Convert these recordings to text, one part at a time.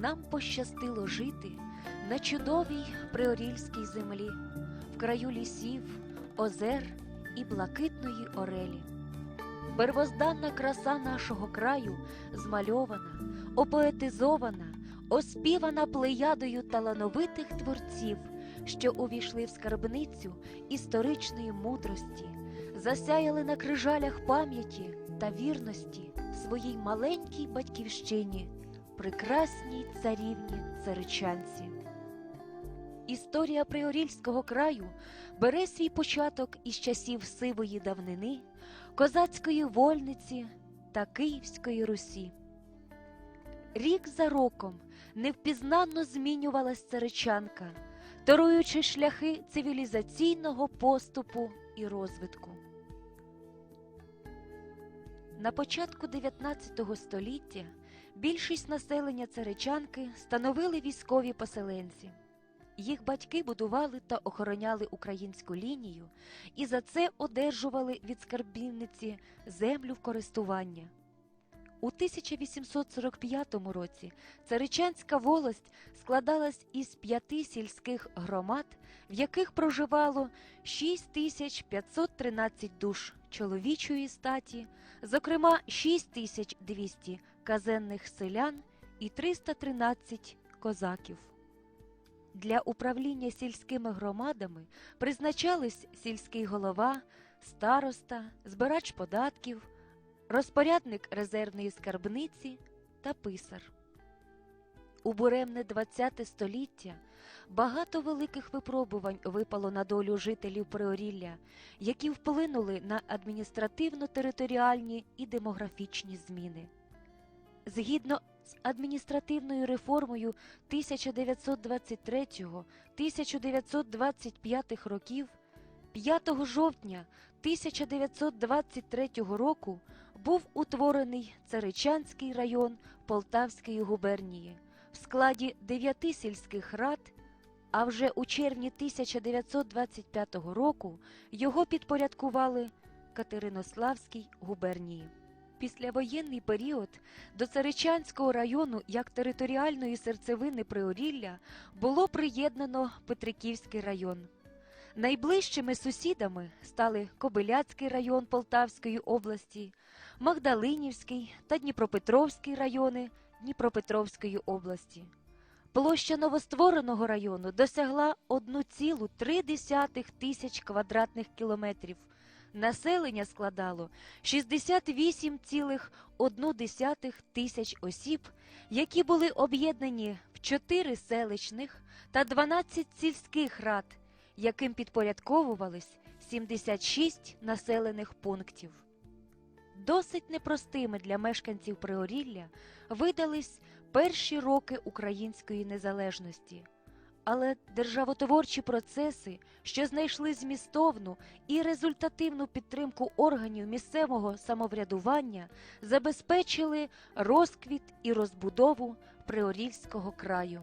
Нам пощастило жити на чудовій приорільській землі, в краю лісів, озер і блакитної орелі. Первозданна краса нашого краю змальована, опоетизована, оспівана плеядою талановитих творців, що увійшли в скарбницю історичної мудрості, засяяли на крижалях пам'яті та вірності своїй маленькій батьківщині, прекрасній царівні царичанці. Історія Приорільського краю бере свій початок із часів сивої давнини, козацької вольниці та Київської Русі. Рік за роком невпізнанно змінювалась царичанка, торуючи шляхи цивілізаційного поступу і розвитку. На початку 19 століття більшість населення царичанки становили військові поселенці. Їх батьки будували та охороняли українську лінію і за це одержували від скарбівниці землю в користування. У 1845 році царичанська волость складалась із п'яти сільських громад, в яких проживало 6513 душ чоловічої статі, зокрема 6200 казенних селян і 313 козаків. Для управління сільськими громадами призначались сільський голова, староста, збирач податків, розпорядник резервної скарбниці та писар. У буремне ХХ століття багато великих випробувань випало на долю жителів Приорілля, які вплинули на адміністративно-територіальні і демографічні зміни. Згідно з адміністративною реформою 1923-1925 років 5 жовтня 1923 року був утворений Царичанський район Полтавської губернії в складі дев'яти сільських рад, а вже у червні 1925 року його підпорядкували Катеринославській губернії. Післявоєнний період до Царичанського району як територіальної серцевини Приорілля було приєднано Петриківський район. Найближчими сусідами стали Кобиляцький район Полтавської області, Магдалинівський та Дніпропетровський райони Дніпропетровської області. Площа новоствореного району досягла 1,3 тисяч квадратних кілометрів. Населення складало 68,1 тисяч осіб, які були об'єднані в 4 селищних та 12 сільських рад, яким підпорядковувались 76 населених пунктів. Досить непростими для мешканців Приорілля видались перші роки української незалежності. Але державотворчі процеси, що знайшли змістовну і результативну підтримку органів місцевого самоврядування, забезпечили розквіт і розбудову Приорільського краю.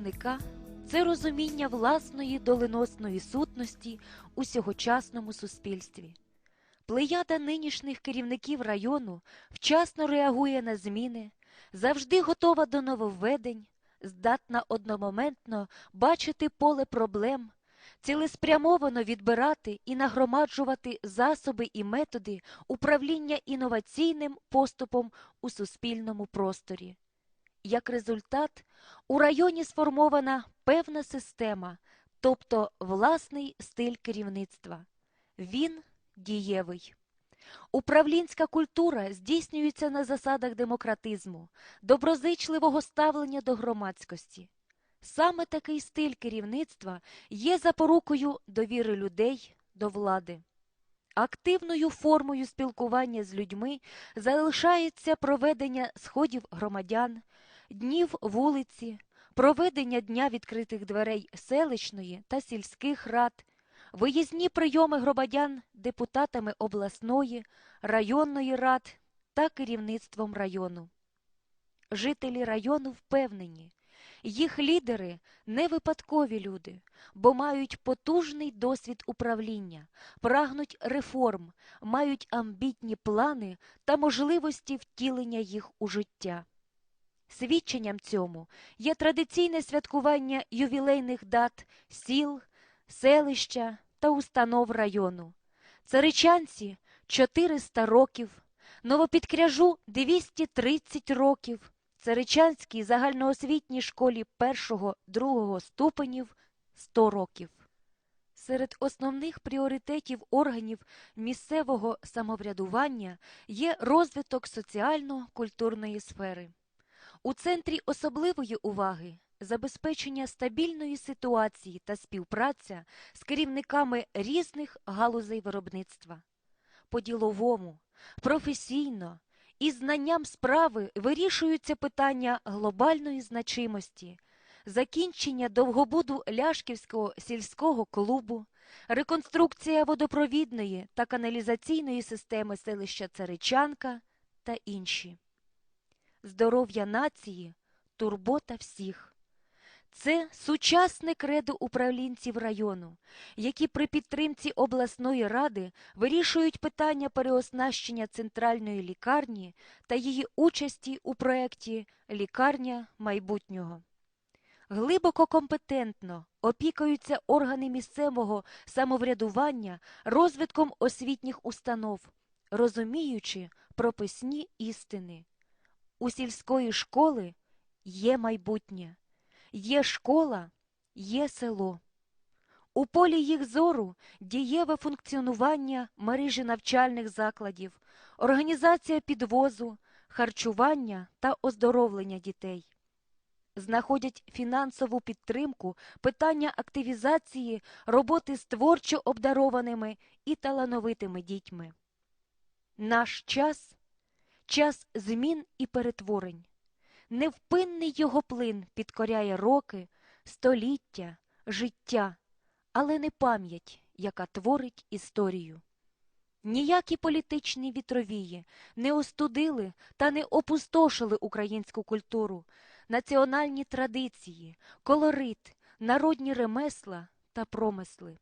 Успіх керівника це розуміння власної доленосної сутності у сьогочасному суспільстві. Плеяда нинішніх керівників району вчасно реагує на зміни, завжди готова до нововведень, здатна одномоментно бачити поле проблем, цілеспрямовано відбирати і нагромаджувати засоби і методи управління інноваційним поступом у суспільному просторі. Як результат, у районі сформована певна система, тобто власний стиль керівництва. Він дієвий. Управлінська культура здійснюється на засадах демократизму, доброзичливого ставлення до громадськості. Саме такий стиль керівництва є запорукою довіри людей до влади. Активною формою спілкування з людьми залишається проведення сходів громадян, днів вулиці, проведення дня відкритих дверей селищної та сільських рад, виїзні прийоми громадян депутатами обласної, районної рад та керівництвом району. Жителі району впевнені, їх лідери не випадкові люди, бо мають потужний досвід управління, прагнуть реформ, мають амбітні плани та можливості втілення їх у життя. Свідченням цьому є традиційне святкування ювілейних дат сіл, селища та установ району. Царичанці 400 років, Новопідкряжу 230 років, Царичанській загальноосвітній школі 1-2 ступенів 100 років. Серед основних пріоритетів органів місцевого самоврядування є розвиток соціально-культурної сфери. У центрі особливої уваги забезпечення стабільної ситуації та співпраця з керівниками різних галузей виробництва. По-діловому, професійно і знанням справи вирішуються питання глобальної значимості, закінчення довгобуду Ляшківського сільського клубу, реконструкція водопровідної та каналізаційної системи селища Царичанка та інші. Здоров'я нації турбота всіх. Це сучасне кредо управлінців району, які при підтримці обласної ради вирішують питання переоснащення центральної лікарні та її участі у проєкті Лікарня майбутнього. Глибоко компетентно опікаються органи місцевого самоврядування розвитком освітніх установ, розуміючи прописні істини. У сільської школи є майбутнє. Є школа, є село. У полі їх зору дієве функціонування мережі навчальних закладів, організація підвозу, харчування та оздоровлення дітей. Знаходять фінансову підтримку питання активізації роботи з творчо обдарованими і талановитими дітьми. Наш час час змін і перетворень. Невпинний його плин підкоряє роки, століття, життя, але не пам'ять, яка творить історію. Ніякі політичні вітровії не остудили та не опустошили українську культуру, національні традиції, колорит, народні ремесла та промисли.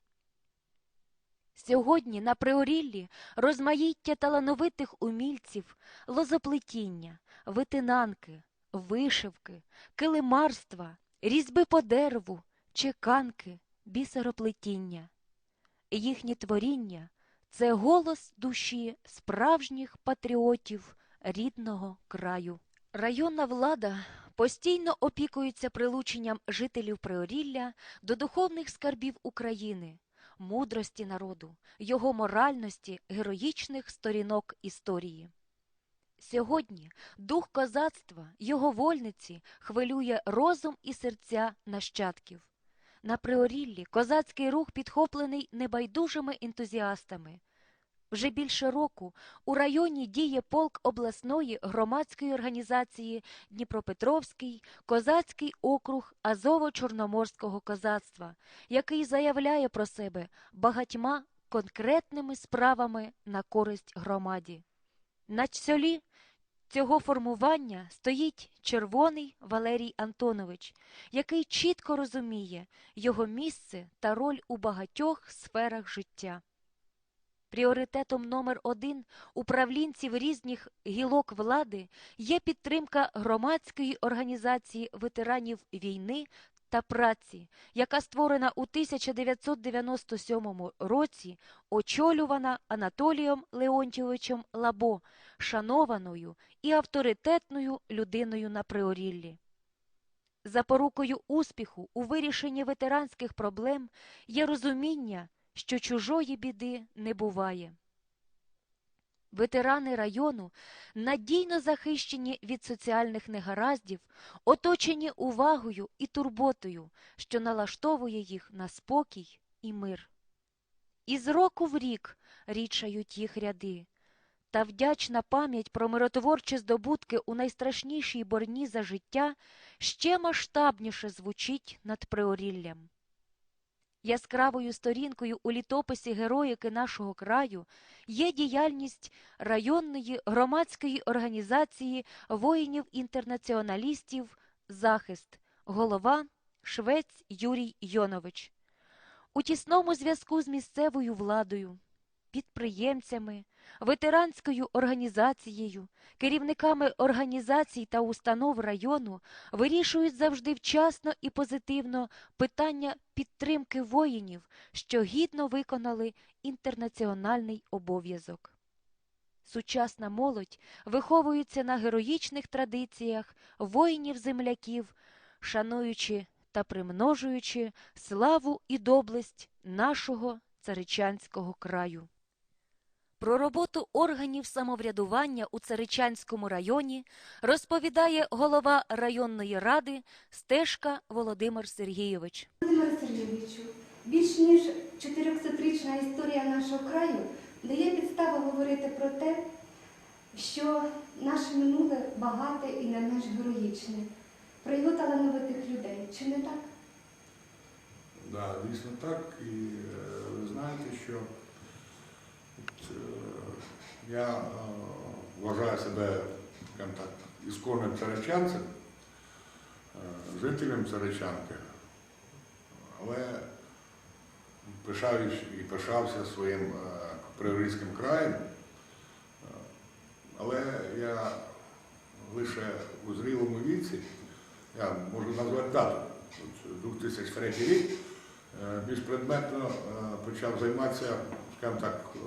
Сьогодні на Приоріллі розмаїття талановитих умільців, лозоплетіння, витинанки, вишивки, килимарства, різьби по дереву, чеканки, бісероплетіння. Їхні творіння це голос душі справжніх патріотів рідного краю. Районна влада постійно опікується прилученням жителів Приорілля до духовних скарбів України, мудрості народу, його моральності, героїчних сторінок історії. Сьогодні дух козацтва, його вольниці хвилює розум і серця нащадків. На Приоріллі козацький рух підхоплений небайдужими ентузіастами. Вже більше року у районі діє полк обласної громадської організації Дніпропетровський козацький округ Азово-Чорноморського козацтва, який заявляє про себе багатьма конкретними справами на користь громаді. На чолі цього формування стоїть червоний Валерій Антонович, який чітко розуміє його місце та роль у багатьох сферах життя. Пріоритетом номер один управлінців різних гілок влади є підтримка громадської організації ветеранів війни та праці, яка створена у 1997 році, очолювана Анатолієм Леонтьовичем Лабо, шанованою і авторитетною людиною на Приоріллі. Запорукою успіху у вирішенні ветеранських проблем є розуміння, що чужої біди не буває. Ветерани району надійно захищені від соціальних негараздів, оточені увагою і турботою, що налаштовує їх на спокій і мир. Із року в рік рідшають їх ряди, та вдячна пам'ять про миротворчі здобутки у найстрашнішій борні за життя ще масштабніше звучить над Приоріллям. Яскравою сторінкою у літописі героїки нашого краю є діяльність районної громадської організації воїнів-інтернаціоналістів Захист, голова Швець Юрій Йонович. У тісному зв'язку з місцевою владою, підприємцями, ветеранською організацією, керівниками організацій та установ району вирішують завжди вчасно і позитивно питання підтримки воїнів, що гідно виконали інтернаціональний обов'язок. Сучасна молодь виховується на героїчних традиціях воїнів-земляків, шануючи та примножуючи славу і доблесть нашого царичанського краю. Про роботу органів самоврядування у Царичанському районі розповідає голова районної ради Стежка Володимир Сергійович. Володимире Сергійовичу, більш ніж 400-річна історія нашого краю дає підставу говорити про те, що наше минуле багате і не менш героїчне, про його талановитих людей. Чи не так? Да, дійсно так. І е, ви знаєте, що я е, вважаю себе так, ісконним царичанцем, е, жителем царичанки, але пишаюсь і пишався своїм е, приорійським краєм. Е, Але я лише у зрілому віці, я можу назвати дату, от 2003 рік, е, більш предметно е, почав займатися, скажімо так, е,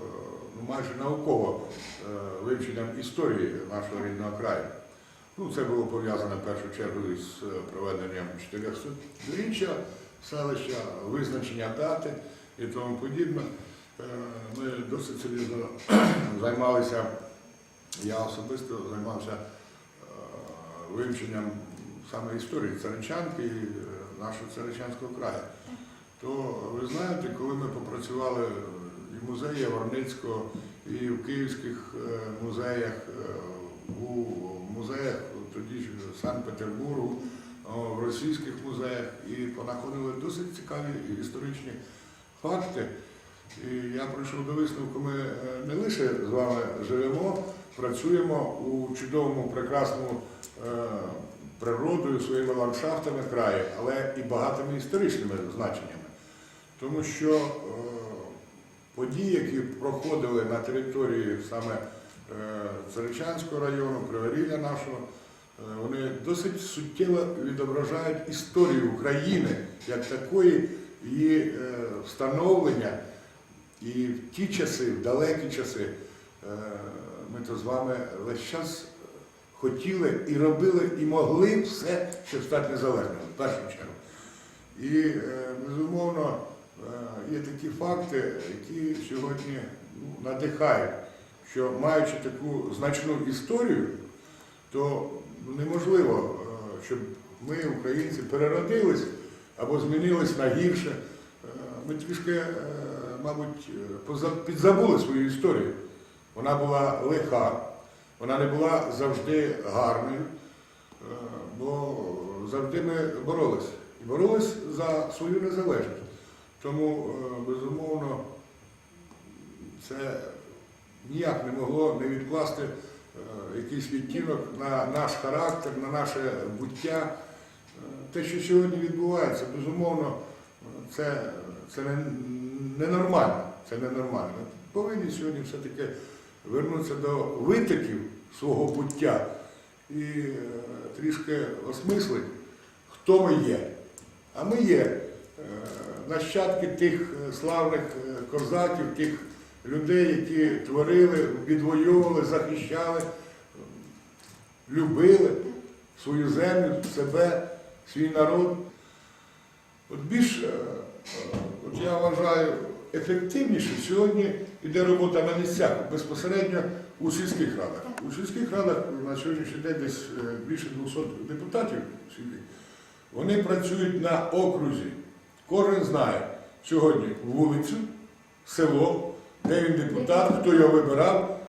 майже науково е, вивченням історії нашого рідного краю. Ну, це було пов'язано в першу чергу із е, проведенням 400-річчя селища, визначення дати і тому подібне. Е, Ми досить серйозно займалися, я особисто займався вивченням саме історії Царичанки і нашого Царичанського краю. То ви знаєте, коли ми попрацювали музеї Яворницького, і в київських е, музеях, е, у музеях тоді ж Санкт-Петербургу, в російських музеях і понаходили досить цікаві історичні факти. І я прийшов до висновку, ми е, не лише з вами живемо, працюємо у чудовому, прекрасному природою, своїми ландшафтами краю, але і багатими історичними значеннями. Тому що події, які проходили на території саме е, Царичанського району, Криворілля нашого, е, вони досить суттєво відображають історію України як такої, її е, встановлення. І в ті часи, в далекі часи, е, ми то з вами весь час хотіли і робили, і могли все, щоб стати незалежними, в першу чергу. І, е, безумовно, е, є такі факти, які сьогодні ну, надихають, що маючи таку значну історію, то неможливо, е, щоб ми, українці, переродились або змінились на гірше. Е, Ми трішки, е, мабуть, е, підзабули свою історію. Вона була лиха, вона не була завжди гарною, е, бо завжди ми боролись. І боролись за свою незалежність. Тому, е, безумовно, це ніяк не могло не відкласти е, якийсь відтінок на наш характер, на наше буття. Е, Те, що сьогодні відбувається, безумовно, це, це не, ненормально. Це ненормально. Повинні сьогодні все-таки вернутися до витоків свого буття і трішки осмислити, хто ми є. А ми є нащадки тих е, славних е, козаків, тих людей, які творили, відвоювали, захищали, любили свою землю, себе, свій народ. От більш, е, от я вважаю, ефективніше сьогодні йде робота на місцях, безпосередньо у сільських радах. У сільських радах на сьогоднішній день десь більше 200 депутатів сидить. Вони працюють на окрузі. Кожен знає сьогодні вулицю, село, де він депутат, хто його вибирав,